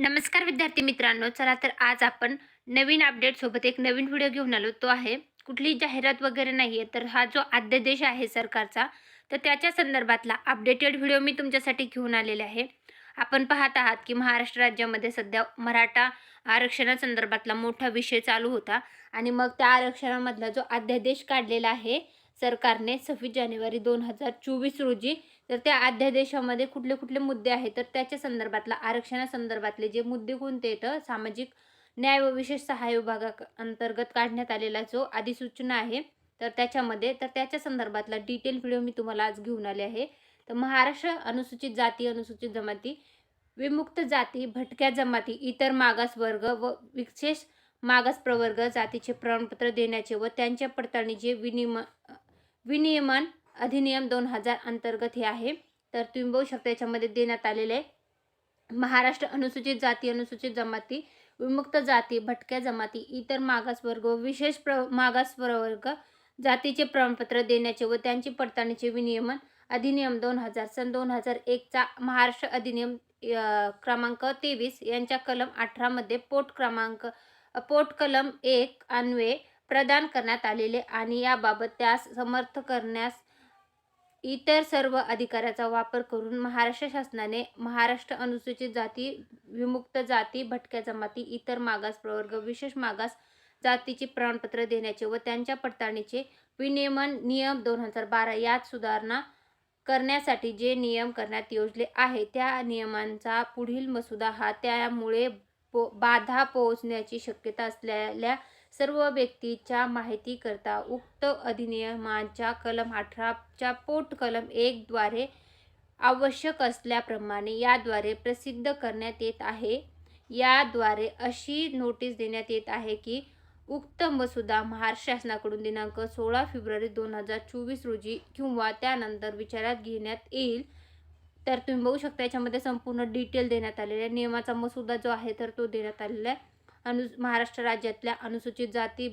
नमस्कार विद्यार्थी मित्रांनो चला तर आज आपण नवीन अपडेट सोबत एक नवीन व्हिडिओ घेऊन आलो. तो आहे कुठली जाहिरात वगैरे नाही आहे तर हा जो अध्यादेश आहे सरकारचा तर त्याच्या संदर्भातला अपडेटेड व्हिडिओ मी तुमच्यासाठी घेऊन आलेले आहे. आपण पाहत आहात की महाराष्ट्र राज्यामध्ये सध्या मराठा आरक्षणासंदर्भातला मोठा विषय चालू होता. आणि मग त्या आरक्षणामधला जो अध्यादेश काढलेला आहे सरकारने सव्वीस जानेवारी दोन हजार चोवीस रोजी तर त्या अध्यादेशामध्ये कुठले कुठले मुद्दे आहेत तर त्याच्या संदर्भातला आरक्षणासंदर्भातले जे मुद्दे कोणते येतं सामाजिक न्याय व विशेष सहाय्य विभागा अंतर्गत काढण्यात आलेला जो अधिसूचना आहे तर त्याच्यामध्ये तर त्याच्या संदर्भातला डिटेल व्हिडिओ मी तुम्हाला आज घेऊन आले आहे. तर महाराष्ट्र अनुसूचित जाती अनुसूचित जमाती विमुक्त जाती भटक्या जमाती इतर मागास वर्ग व विशेष मागास प्रवर्ग जातीचे प्रमाणपत्र देण्याचे व त्यांच्या पडताळणीचे विनिम विनियमन अधिनियम दोन हजार अंतर्गत हे आहे. तर तुम्ही बघू शकता याच्यामध्ये देण्यात आलेले आहे. महाराष्ट्र अनुसूचित जाती अनुसूचित जमाती विमुक्त जाती भटक्या जमाती इतर मागासवर्ग व विशेष प्र मागासवर्ग जातीचे प्रमाणपत्र देण्याचे व त्यांची पडताळणीचे विनियमन अधिनियम दोन हजार सन दोन हजार एकचा महाराष्ट्र अधिनियम क्रमांक तेवीस यांच्या कलम अठरामध्ये पोट क्रमांक पोट कलम एक अन्वे प्रदान करण्यात आलेले आणि याबाबत त्यास समर्थ करण्यास इतर सर्व अधिकाराचा वापर करून महाराष्ट्र शासनाने महाराष्ट्र अनुसूचित जाती विमुक्त जाती भटक्या जमाती इतर मागास प्रवर्ग विशेष मागास जातीचे प्रमाणपत्र देण्याचे व त्यांच्या पडताळणीचे विनियमन नियम दोन हजार बारा यात सुधारणा करण्यासाठी जे नियम करण्यात योजले आहे त्या नियमांचा पुढील मसुदा हा त्यामुळे पो बाधा पोहोचण्याची शक्यता असलेल्या सर्व व्यक्तीच्या माहितीकरता उक्त अधिनियमाच्या कलम अठराच्या पोट कलम एकद्वारे आवश्यक असल्याप्रमाणे याद्वारे प्रसिद्ध करण्यात येत आहे. याद्वारे अशी नोटीस देण्यात येत आहे की उक्त मसुदा महाराष्ट्र शासनाकडून दिनांक सोळा फेब्रुवारी दोन हजार चोवीस रोजी किंवा त्यानंतर विचारात घेण्यात येईल. तर तुम्ही बघू शकता याच्यामध्ये संपूर्ण डिटेल देण्यात आलेला आहे. नियमाचा मसुदा जो आहे तर तो देण्यात आलेला आहे. अनु महाराष्ट्र राज्यातल्या अनुसूचित जाती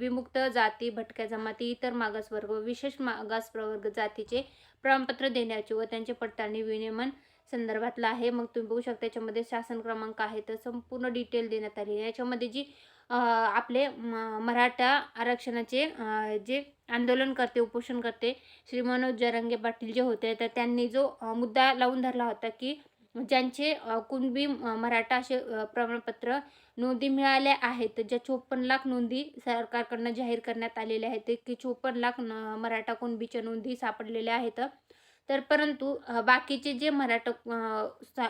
विमुक्त जाती भटक्या जमाती इतर मागासवर्ग व विशेष मागास प्रवर्ग जातीचे प्रमाणपत्र देण्याचे व त्यांचे पडताळणी विनियमन संदर्भातला आहे. मग तुम्ही बघू शकता याच्यामध्ये शासन क्रमांक आहे तर संपूर्ण डिटेल देण्यात आली याच्यामध्ये जी आपले म- मराठा आरक्षणाचे जे आंदोलन करते उपोषण करते श्री मनोज जरंगे पाटील जे होते तर त्यांनी जो मुद्दा लावून धरला होता की ज्यांचे कुणबी मराठा असे प्रमाणपत्र नोंदी मिळाल्या आहेत. ज्या चोपन्न लाख नोंदी सरकारकडनं जाहीर करण्यात आलेल्या आहेत. की चोपन्न लाख मराठा कुणबीच्या नोंदी सापडलेल्या आहेत. तर परंतु बाकीचे जे मराठा सा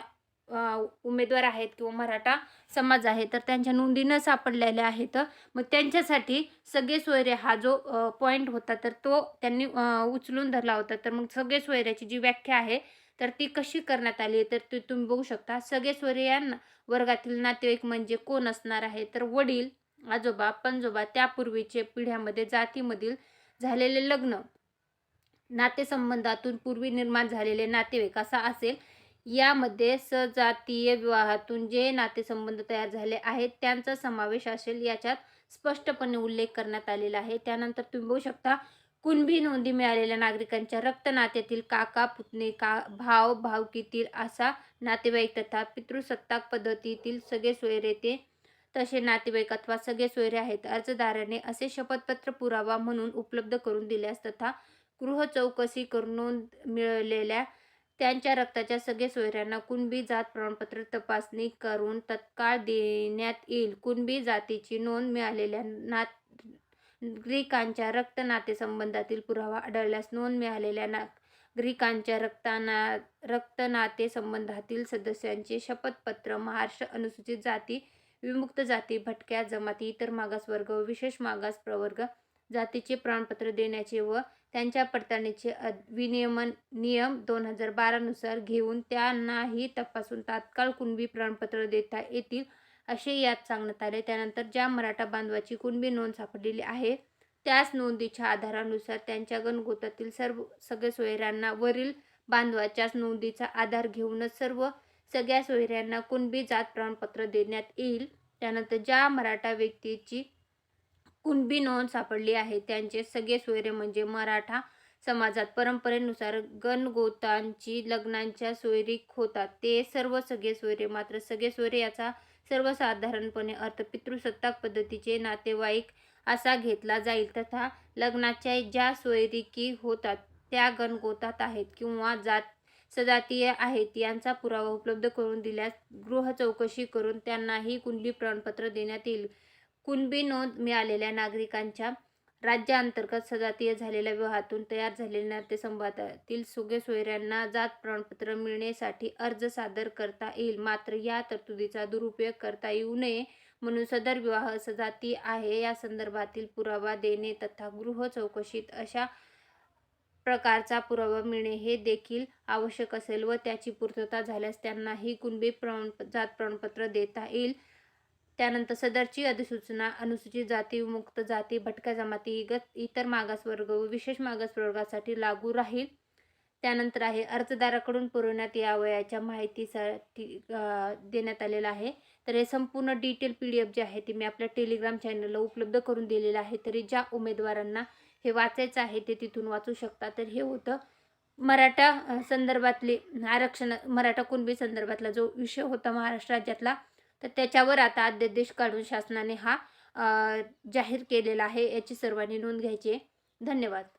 उमेदवार आहेत किंवा मराठा समाज आहे तर त्यांच्या नोंदी न सापडलेल्या आहेत. मग त्यांच्यासाठी सगळे सोयरे हा जो पॉईंट होता तर तो त्यांनी उचलून धरला होता. तर मग सगळे सोयऱ्याची जी व्याख्या आहे तर ती कशी करण्यात आली आहे तर ती तुम्ही बघू शकता. सगळे सोयरे वर्गातील नातेवाईक म्हणजे कोण असणार आहे? तर वडील आजोबा पणजोबा त्यापूर्वीचे पिढ्यामध्ये जातीमधील झालेले लग्न नातेसंबंधातून पूर्वी निर्माण झालेले नातेवाईक असा असेल. यामध्ये सजातीय विवाहातून जे नातेसंबंध तयार झाले आहेत त्यांचा समावेश असेल याच्यात स्पष्टपणे उल्लेख करण्यात आलेला आहे. त्यानंतर तुम्ही बघू शकता कुणबी नोंदी मिळालेल्या नागरिकांच्या रक्त नात्यातील काका पुतणे का भाव भावकीतील असा नातेवाईक तथा पितृसत्ताक पद्धतीतील सगळे सोयरे ते तसे नातेवाईक अथवा सगळे सोयरे आहेत. अर्जदाराने असे शपथपत्र पुरावा म्हणून उपलब्ध करून दिल्यास तथा गृह चौकशी करून नोंद मिळलेल्या त्यांच्या रक्ताच्या सगळे सोयऱ्यांना कुणबी जात प्रमाणपत्र तपासणी करून तत्काळ देण्यात येईल. कुणबी जातीची नोंद मिळालेल्या नात ग्रीकांच्या रक्त नातेसंबंधातील पुरावा आढळल्यास नोंद मिळालेल्या ना ग्रीकांच्या रक्ताना रक्त नाते संबंधातील सदस्यांचे शपथपत्र महाराष्ट्र अनुसूचित जाती विमुक्त जाती भटक्या जमाती इतर मागासवर्ग व विशेष मागास प्रवर्ग जातीचे प्रमाणपत्र देण्याचे व त्यांच्या पडताळणीचे अद- विनियमन नियम दोन हजार बारानुसार घेऊन त्यांनाही तपासून तात्काळ कुणबी प्रमाणपत्र देता येतील असे यात सांगण्यात आले. त्यानंतर ज्या मराठा बांधवाची कुणबी नोंद सापडलेली आहे त्याच नोंदीच्या आधारानुसार त्यांच्या गणगोतातील सर्व सगळ्या सोयऱ्यांना वरील बांधवाच्याच नोंदीचा आधार घेऊनच सर्व सगळ्या सोयऱ्यांना कुणबी जात प्रमाणपत्र देण्यात येईल. त्यानंतर ज्या मराठा व्यक्तीची कुणबी नोंद सापडली आहे त्यांचे सगळे सोयरे म्हणजे मराठा समाजात परंपरेनुसार गणगोतांची लग्नांच्या सोयरी होतात. ते सर्व सगळे सोयरे मात्र सगळे सोयरे याचा सर्वसाधारणपणे अर्थ पितृसत्ताक पद्धतीचे नातेवाईक असा घेतला जाईल. तथा लग्नाच्या ज्या सोयरिकी होतात त्या गणगोतात आहेत किंवा जात सजातीय आहेत यांचा पुरावा उपलब्ध करून दिल्यास गृह चौकशी करून त्यांनाही कुंडली प्रमाणपत्र देण्यात येईल. कुणबी नोंद मिळालेल्या नागरिकांच्या राज्याअंतर्गत सजातीय झालेल्या विवाहातून तयार झालेल्या नातेसंबंधातील सुगे सोयऱ्यांना जात प्रमाणपत्र मिळण्यासाठी अर्ज सादर करता येईल. मात्र या तरतुदीचा दुरुपयोग करता येऊ नये म्हणून सदर विवाह सजाती आहे. या संदर्भातील पुरावा देणे तथा गृह चौकशीत अशा प्रकारचा पुरावा मिळणे हे देखील आवश्यक असेल व त्याची पूर्तता झाल्यास त्यांनाही कुणबी प्रमाण जात प्रमाणपत्र देता येईल. त्यानंतर सदरची अधिसूचना अनुसूचित जाती मुक्त जाती भटक्या जमाती इगत इतर मागासवर्ग व विशेष मागासवर्गासाठी लागू राहील. त्यानंतर आहे अर्जदाराकडून पुरवण्यात यावयाच्या माहितीसाठी देण्यात आलेलं आहे. तर हे संपूर्ण डिटेल पी डी एफ जे आहे ते मी आपल्या टेलिग्राम चॅनलला उपलब्ध करून दिलेलं आहे. तरी ज्या उमेदवारांना हे वाचायचं आहे ते तिथून वाचू शकता. तर हे होतं मराठा संदर्भातले आरक्षण मराठा कुणबी संदर्भातला जो विषय होता महाराष्ट्र राज्यातला तर त्याच्यावर आता अध्यादेश काढून शासनाने हा जाहीर केलेला आहे याची सर्वांनी नोंद घ्यायची आहे. धन्यवाद.